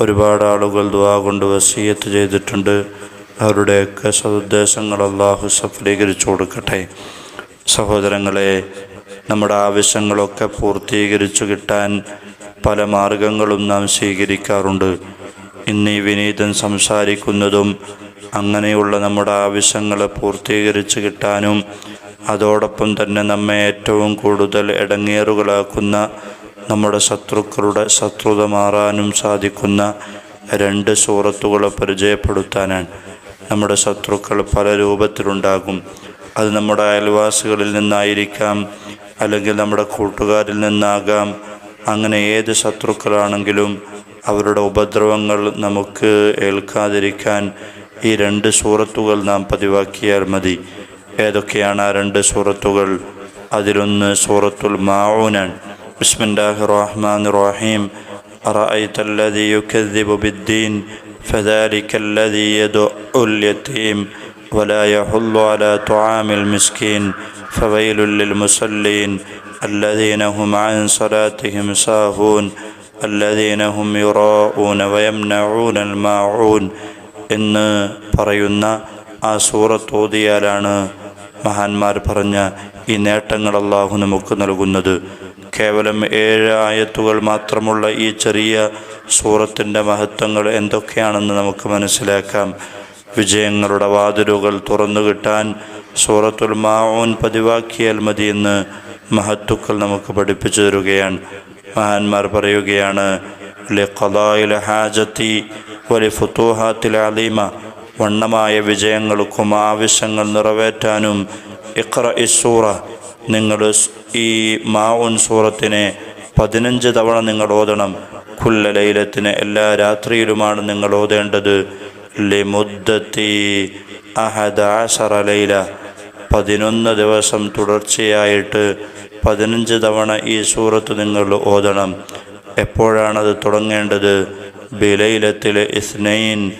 ഒരുപാട് ആളുകൾ ദുവാ കൊണ്ട് വസീയത്ത് ചെയ്തിട്ടുണ്ട്. അവരുടെയൊക്കെ സതുദ്ദേശങ്ങൾ അള്ളാഹു സഫലീകരിച്ചു കൊടുക്കട്ടെ. സഹോദരങ്ങളെ നമ്മുടെ ആവശ്യങ്ങളൊക്കെ പൂർത്തീകരിച്ചു കിട്ടാൻ പല മാർഗങ്ങളും നാം സ്വീകരിക്കാറുണ്ട്. ഇന്ന് ഈ വിനീതൻ സംസാരിക്കുന്നതും അങ്ങനെയുള്ള നമ്മുടെ ആവശ്യങ്ങൾ പൂർത്തീകരിച്ചു കിട്ടാനും അതോടൊപ്പം തന്നെ നമ്മെ ഏറ്റവും കൂടുതൽ ഇടങ്ങേറുകളാക്കുന്ന നമ്മുടെ ശത്രുക്കളുടെ ശത്രുത മാറാനും സാധിക്കുന്ന രണ്ട് സൂറത്തുകളെ പരിചയപ്പെടുത്താനാണ്. നമ്മുടെ ശത്രുക്കൾ പല രൂപത്തിലുണ്ടാകും. അത് നമ്മുടെ അയൽവാസികളിൽ നിന്നായിരിക്കാം അല്ലെങ്കിൽ നമ്മുടെ കൂട്ടുകാരിൽ നിന്നാകാം. അങ്ങനെ ഏത് ശത്രുക്കളാണെങ്കിലും അവരുടെ ഉപദ്രവങ്ങൾ നമുക്ക് ഏൽക്കാതിരിക്കാൻ ഈ രണ്ട് സൂറത്തുകൾ നാം പതിവാക്കിയാൽ മതി. ഏതൊക്കെയാണ് ആ രണ്ട് സൂറത്തുകൾ? അതിലൊന്ന് സൂറത്തുൽ മാഊനാൻ ബിസ്മില്ലാഹി റഹ്മാൻ റഹീം أرأيت الذي يكذب بالدين فذلك الذي يدعو اليتيم ولا يحل على طعام المسكين فويل للمصلين الذين هم عن صلاتهم ساهون الذين هم يراءون ويمنعون الماعون എന്ന് പറയുന്ന ആ സൂറത്ത് ഓതിയാലാണ് മഹാന്മാർ പറഞ്ഞ ഈ നേട്ടങ്ങൾ അള്ളാഹു നമുക്ക് നൽകുന്നത് കേവലം ഏഴ് ആയത്തുകൾ മാത്രമുള്ള ഈ ചെറിയ സൂറത്തിന്റെ മഹത്വങ്ങൾ എന്തൊക്കെയാണെന്ന് നമുക്ക് മനസ്സിലാക്കാം. വിജയങ്ങളുടെ വാതിലുകൾ തുറന്നു കിട്ടാൻ സൂറത്തുൽ മാഊൻ പതിവാക്കിയാൽ മതിയെന്ന് മഹത്തുക്കൾ നമുക്ക് പഠിപ്പിച്ചു തരുകയാണ്. മഹാന്മാർ പറയുകയാണ് ഹാജത്തി വലി ഫുത്തൂഹാത്തിൽ അലീമ. വണ്ണമായ വിജയങ്ങൾക്കും ആവശ്യങ്ങൾ നിറവേറ്റാനും ഇഖ്ര ഇസൂറ നിങ്ങൾ ഈ മാവുൻ സൂറത്തിനെ പതിനഞ്ച് തവണ നിങ്ങൾ ഓതണം. കുല്ല ലൈലത്തിന് എല്ലാ രാത്രിയിലുമാണ് നിങ്ങൾ ഓതേണ്ടത്. ലിമുദ്ദത്തി അഹദാസറലൈല പതിനൊന്ന് ദിവസം തുടർച്ചയായിട്ട് പതിനഞ്ച് തവണ ഈ സൂറത്ത് നിങ്ങൾ ഓതണം. എപ്പോഴാണത് തുടങ്ങേണ്ടത്? ബിലൈലത്തിലെ ഇസ്നൈൻ.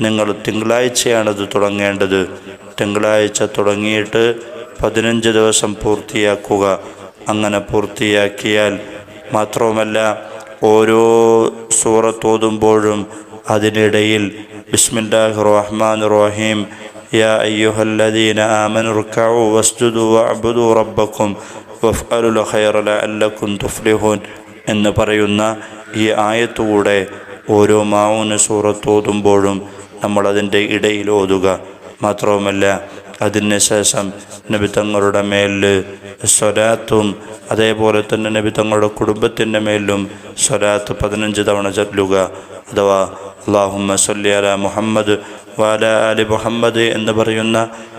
നിങ്ങൾ തിങ്കളാഴ്ചയാണത് തുടങ്ങേണ്ടത്. തിങ്കളാഴ്ച തുടങ്ങിയിട്ട് പതിനഞ്ച് ദിവസം പൂർത്തിയാക്കുക. അങ്ങനെ പൂർത്തിയാക്കിയാൽ മാത്രവുമല്ല ഓരോ സൂറത്തോതുമ്പോഴും അതിനിടയിൽ ബിസ്മില്ലാഹ് റഹ്മാൻ റഹീം യാ അയ്യുഹല്ലദീന ആമനു റുക്കഉ അബുദു റബ്ബക്കും വഫ്അലുൽ ഖൈറ ലഅല്ലക്കും തുഫ്ലിഹൂൻ എന്ന് പറയുന്ന ഈ ആയത്തുകൂടെ ഓരോ മാവുന് സൂറത്തോതുമ്പോഴും നമ്മളതിന്റെ ഇടയിൽ ഓതുക. മാത്രവുമല്ല അതിന് ശേഷം നബി തങ്ങളുടെ മേലിൽ സ്വരാത്തും അതേപോലെ തന്നെ നബി തങ്ങളുടെ കുടുംബത്തിന്റെ മേലും സ്വരാത്ത് പതിനഞ്ച് തവണ ചൊല്ലുക. അഥവാ അള്ളാഹുമ്മ അല മുഹമ്മദ് വാല അലി മുഹമ്മദ് എന്ന് പറയുന്ന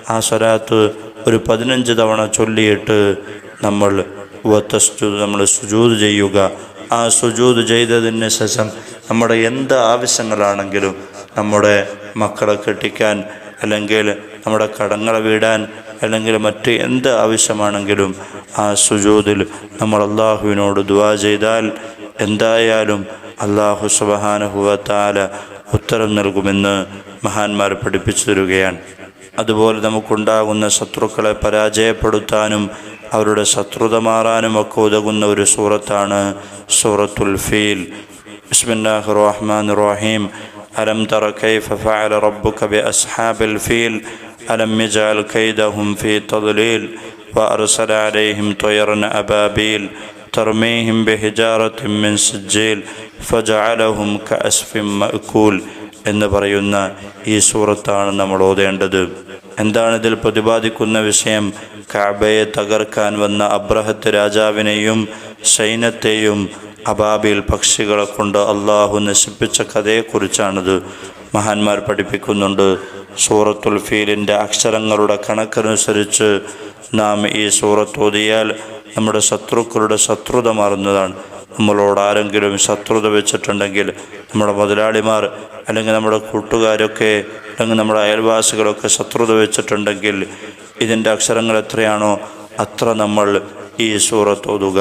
ആ സ്വരാത്ത് ഒരു പതിനഞ്ച് തവണ ചൊല്ലിയിട്ട് നമ്മൾ നമ്മൾ സുജൂത് ചെയ്യുക. ആ സുജൂത് ചെയ്തതിന് ശേഷം നമ്മുടെ എന്ത് ആവശ്യങ്ങളാണെങ്കിലും നമ്മുടെ മക്കളെ കെട്ടിക്കാൻ അല്ലെങ്കിൽ നമ്മുടെ കടങ്ങളെ വീടാൻ അല്ലെങ്കിൽ മറ്റ് എന്ത് ആവശ്യമാണെങ്കിലും ആ സുജൂതിൽ നമ്മൾ അള്ളാഹുവിനോട് ദുവാ ചെയ്താൽ എന്തായാലും അള്ളാഹു സുബഹാനുഹുവത്താല ഉത്തരം നൽകുമെന്ന് മഹാന്മാർ പഠിപ്പിച്ചു തരികയാണ്. അതുപോലെ നമുക്കുണ്ടാകുന്ന ശത്രുക്കളെ പരാജയപ്പെടുത്താനും അവരുടെ ശത്രുത മാറാനും ഒക്കെ ഉതകുന്ന ഒരു സൂറത്താണ് സൂറത്തുൽ ഫീൽ. ബിസ്മില്ലാഹി റഹ്മാൻ റഹീം ألم تر كيف فعل ربك بأصحاب الفيل ألم يجعل كيدهم في تضليل وأرسل عليهم طيرا أبابيل ترميهم بحجارة من سجيل فجعلهم كأسف مأكول എന്ന് പറയുന്ന ഈ സൂറത്താണ് നമ്മൾ ഓതേണ്ടത് എന്താണ് ഇതിൽ പ്രതിപാദിക്കുന്ന വിഷയം കാബയെ തകർക്കാൻ വന്ന അബ്രഹത്ത് രാജാവിനെയും സൈന്യത്തെയും അബാബിൽ പക്ഷികളെ കൊണ്ട് അള്ളാഹു നശിപ്പിച്ച കഥയെക്കുറിച്ചാണിത്. മഹാന്മാർ പഠിപ്പിക്കുന്നുണ്ട് സൂറത്തുൽ ഫീലിന്റെ അക്ഷരങ്ങളുടെ കണക്കനുസരിച്ച് നാം ഈ സൂറത്ത് ഓതിയാൽ നമ്മുടെ ശത്രുക്കളുടെ ശത്രുത മാറുന്നതാണ്. നമ്മളോട് ആരെങ്കിലും ശത്രുത വെച്ചിട്ടുണ്ടെങ്കിൽ നമ്മുടെ മുതലാളിമാർ അല്ലെങ്കിൽ നമ്മുടെ കൂട്ടുകാരൊക്കെ അല്ലെങ്കിൽ നമ്മുടെ അയൽവാസികളൊക്കെ ശത്രുത വെച്ചിട്ടുണ്ടെങ്കിൽ ഇതിന്റെ അക്ഷരങ്ങൾ എത്രയാണോ അത്ര നമ്മൾ ഈ സൂറത്ത് ഓതുക.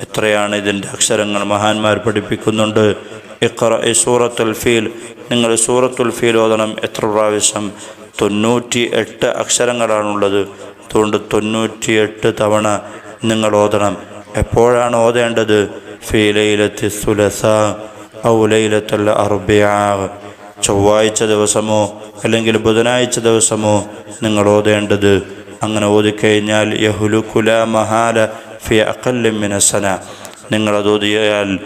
എത്രയാണ് ഇതിന്റെ അക്ഷരങ്ങൾ മഹാന്മാർ പഠിപ്പിക്കുന്നുണ്ട്? ഇഖ്റ ഈ സൂറത്തുൽ ഫീൽ. നിങ്ങൾ സൂറത്തുൽ ഫീൽ ഓതണം. എത്ര പ്രാവശ്യം? തൊണ്ണൂറ്റി എട്ട് അക്ഷരങ്ങളാണുള്ളത്. അതുകൊണ്ട് തൊണ്ണൂറ്റി എട്ട് തവണ നിങ്ങൾ ഓതണം. എപ്പോഴാണ് ഓതേണ്ടത്? ഫീലയിലെത്തി സുലസ ഔലയിലത്തുള്ള അർബിയാ. ചൊവ്വാഴ്ച ദിവസമോ അല്ലെങ്കിൽ ബുധനാഴ്ച ദിവസമോ നിങ്ങൾ ഓതേണ്ടത്? അങ്ങനെ ഓതിക്കഴിഞ്ഞാൽ യഹുലുക്കുല മഹാല ഫി അക്കല്ലിമിനസന നിങ്ങളത് ഓതിയാൽ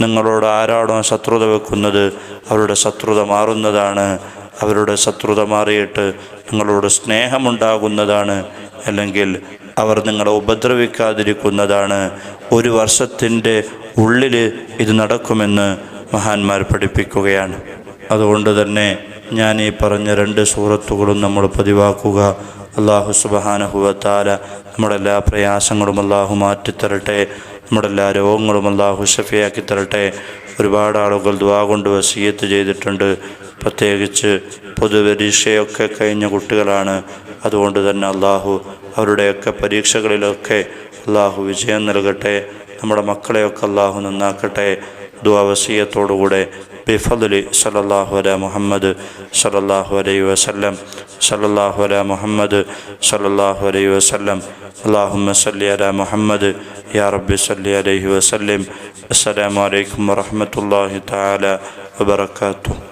നിങ്ങളോട് ആരാണോ ശത്രുത വെക്കുന്നത് അവരുടെ ശത്രുത മാറുന്നതാണ്. അവരുടെ ശത്രുത മാറിയിട്ട് നിങ്ങളോട് സ്നേഹമുണ്ടാകുന്നതാണ്. അല്ലെങ്കിൽ അവർ നിങ്ങളെ ഉപദ്രവിക്കാതിരിക്കുന്നതാണ്. ഒരു വർഷത്തിന്റെ ഉള്ളിൽ ഇത് നടക്കുമെന്ന് മഹാന്മാർ പഠിപ്പിക്കുകയാണ്. അതുകൊണ്ട് തന്നെ ഞാൻ ഈ പറഞ്ഞ രണ്ട് സൂറത്തുകളും നമ്മൾ പതിവാക്കുക. അള്ളാഹു സുബഹാനഹുവത്താല നമ്മുടെ എല്ലാ പ്രയാസങ്ങളും അള്ളാഹു മാറ്റിത്തരട്ടെ. നമ്മുടെ എല്ലാ രോഗങ്ങളും അള്ളാഹു ഷഫിയാക്കി തരട്ടെ. ഒരുപാട് ആളുകൾ ദ്വാ കൊണ്ട് വസീയത്ത് ചെയ്തിട്ടുണ്ട്. പ്രത്യേകിച്ച് പൊതുപരീക്ഷയൊക്കെ കഴിഞ്ഞ കുട്ടികളാണ്. അതുകൊണ്ട് തന്നെ അള്ളാഹു അവരുടെയൊക്കെ പരീക്ഷകളിലൊക്കെ അള്ളാഹു വിജയം നൽകട്ടെ. നമ്മുടെ മക്കളെയൊക്കെ അള്ളാഹു നന്നാക്കട്ടെ. ദ്വാവസീയത്തോടുകൂടെ ബിഫദലി സലല്ലാഹു അല മുഹമ്മദ് സലല്ലാഹു അലൈ വസല്ലം സലല്ലാഹു അല മുഹമ്മദ് സലല്ലാഹു അലൈ വസല്ലം. അള്ളാഹുമ്മ സല്ലി അല മുഹമ്മദ് യാ റബ്ബി സല്ലി അലൈഹി വസല്ലം. അസ്സലാമു അലൈക്കും താല വബറകാതുഹു.